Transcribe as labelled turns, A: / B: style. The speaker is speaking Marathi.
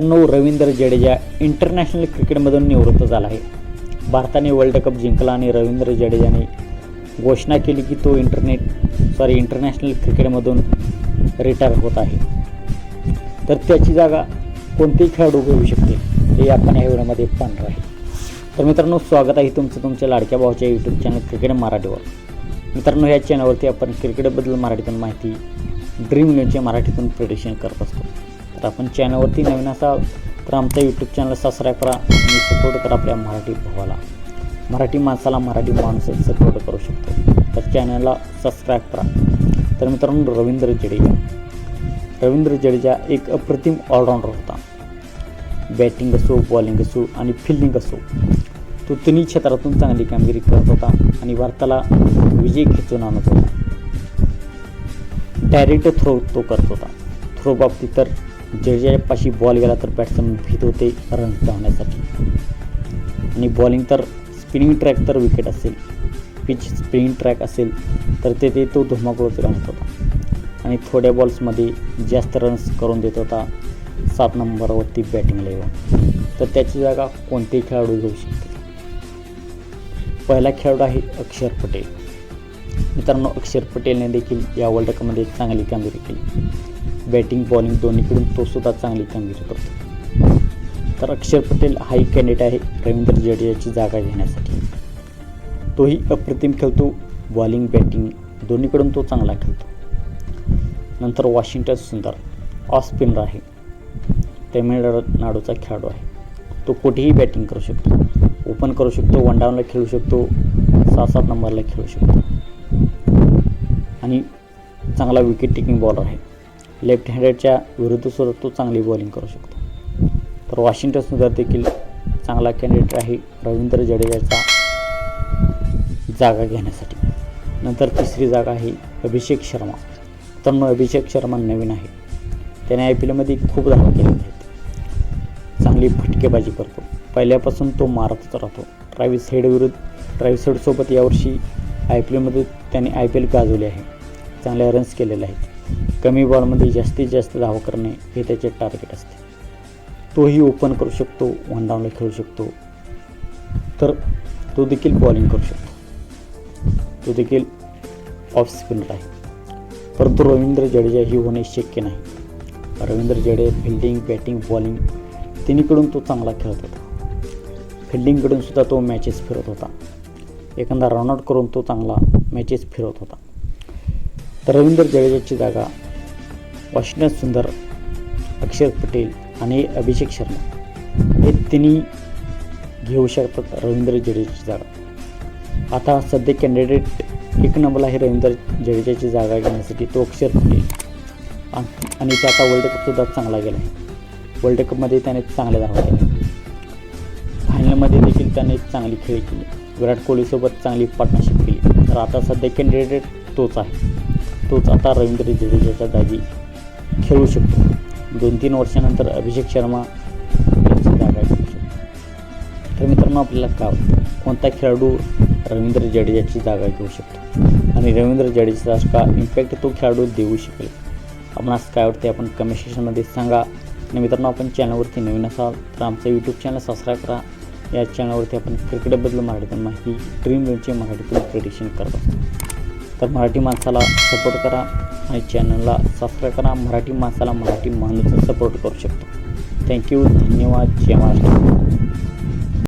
A: एक्क्याण्णव रवींद्र जडेजा इंटरनॅशनल क्रिकेटमधून निवृत्त झाला आहे. भारताने वर्ल्ड कप जिंकला आणि रवींद्र जडेजाने घोषणा केली की तो इंटरनेट सॉरी इंटरनॅशनल क्रिकेटमधून रिटायर होत आहे. तर त्याची जागा कोणतेही खेळाडू घेऊ शकते हे आपण या व्हिडिओमध्ये पाहणार आहे. तर मित्रांनो स्वागत आहे तुमचं तुमच्या लाडक्या भावाच्या यूट्यूब चॅनल क्रिकेट मराठीवर. मित्रांनो या चॅनलवरती आपण क्रिकेटबद्दल मराठीतून माहिती ड्रीम न्यूजच्या मराठीतून प्रेडिशन करत असतो. तर आपण चॅनलवरती नवीन असाल तर आमच्या यूट्यूब चॅनल सबस्क्राईब करा आणि सपोर्ट करा आपल्या मराठी भावाला. मराठी माणसाला मराठी माणूस सपोर्ट करू शकतो. तर चॅनलला सबस्क्राईब करा. तर मित्रांनो रवींद्र जडेजा रवींद्र जडेजा एक अप्रतिम ऑलराऊंडर होता. बॅटिंग असो बॉलिंग असो आणि फिल्डिंग असो तो तिन्ही क्षेत्रातून चांगली कामगिरी करत होता आणि भारताला विजय खेचून आणत होता. डायरेक्ट थ्रो तो करत होता. थ्रो बाबतीत तर जडेजापाशी बॉल गेला तर बॅट्समन भीत होते रन्स धावण्यासाठी आणि बॉलिंग तर स्पिनिंग ट्रॅक तर विकेट असेल. पिच स्पिनिंग ट्रॅक असेल तर ते ते तो धुमाकूळच घालत होता. आणि थोड्या बॉल्समध्ये जास्त रन्स करून देत होता सात नंबरवरती बॅटिंगला येऊन. तर त्याची जागा कोणतेही खेळाडू घेऊ शकते पहिला खेळाडू आहे अक्षर पटेल. मित्रांनो अक्षर पटेलने देखील या वर्ल्ड कपमध्ये चांगली कामगिरी केली. बॅटिंग बॉलिंग दोन्हीकडून तो सुद्धा चांगली कामगिरी करतो. तर अक्षर पटेल हाही कॅन्डिडेट आहे रवींद्र जडेजाची जागा घेण्यासाठी. तोही अप्रतिम खेळतो बॉलिंग बॅटिंग दोन्हीकडून तो चांगला खेळतो. नंतर वॉशिंग्टन सुंदर ऑफ स्पिनर आहे. तमिळनाडूचा खेळाडू आहे. तो कुठेही बॅटिंग करू शकतो. ओपन करू शकतो वन डाऊनला खेळू शकतो सहा सात नंबरला खेळू शकतो. आणि चांगला विकेट टेकिंग बॉलर आहे. लेफ्ट हँडेडच्या विरुद्ध सुद्धा तो चांगली बॉलिंग करू शकतो. तर वॉशिंग्टन सुद्धा देखील चांगला कॅन्डिडेट आहे रवींद्र जडेजाचा जागा घेण्यासाठी. नंतर तिसरी जागा आहे अभिषेक शर्मा. तर अभिषेक शर्मा नवीन आहे. त्याने आय पी एलमध्ये खूप धावा केलेल्या आहेत. चांगली फटकेबाजी करतो. पहिल्यापासून तो मारतच राहतो. ट्रॅव्हिस हेड विरुद्ध ट्रॅव्हिस हेडसोबत यावर्षी आय पी एलमध्ये त्याने आय पी एल गाजवले आहे. चांगल्या रन्स केलेले आहेत. कमी बॉलमध्ये जास्तीत जास्त धावा करणे हे त्याचे टार्गेट असते. तोही ओपन करू शकतो वन डाऊनला खेळू शकतो. तर तो देखील बॉलिंग करू शकतो. तो देखील ऑफ स्पिनर आहे. परंतु रवींद्र जडेजा ही होणे शक्य नाही. Ravindra Jadeja fielding batting bowling तिन्हीकडून तो चांगला खेळत होता. फिल्डिंगकडून सुद्धा तो मॅचेस फिरत होता. एखादा रनआउट करून तो चांगला मॅचेस फिरत होता. तर रवींद्र जडेजाची जागा वाशिनाथ सुंदर अक्षर पटेल आणि अभिषेक शर्मा. हे तिन्ही घेऊ शकतात रवींद्र जडेजाची जागा. आता सध्या कॅन्डिडेट एक नंबरला आहे रवींद्र जडेजाची जागा घेण्यासाठी तो अक्षर पटेल. आणि आणि ते आता वर्ल्ड कपसुद्धा चांगला गेला आहे वर्ल्ड कपमध्ये त्याने चांगल्या धावा केल्या फायनलमध्ये देखील त्याने चांगली खेळी केली. विराट कोहलीसोबत चांगली पार्टनरशिप केली. तर आता सध्या कॅन्डिडेट तोच आहे. तोच आता रवींद्र जडेजाच्या जागी खेळू शकतो. दोन तीन वर्षानंतर अभिषेक शर्मा यांची जागा घेऊ शकतो. तर मित्रांनो आपल्याला का कोणता खेळाडू रवींद्र जडेजाची जागा घेऊ शकतो? आणि रवींद्र जडेजाचा इम्पॅक्ट तो खेळाडू देऊ शकेल? आपणास काय वाटते आपण कमेंट सेक्शनमध्ये सांगा. आणि मित्रांनो आपण चॅनलवरती नवीन असाल तर आमचं यूट्यूब चॅनल सबस्क्राईब करा. या चॅनलवरती आपण क्रिकेटबद्दल मराठीतून माहिती ड्रीम इलेव्हनची मराठीतून प्रेडिक्शन करत. असतो तर मराठी माणसाला सपोर्ट करा आणि चॅनलला सबस्क्राईब करा. मराठी माणसाला मराठी माणूस सपोर्ट करू शकतो. थँक्यू धन्यवाद. जय महाराष्ट्र.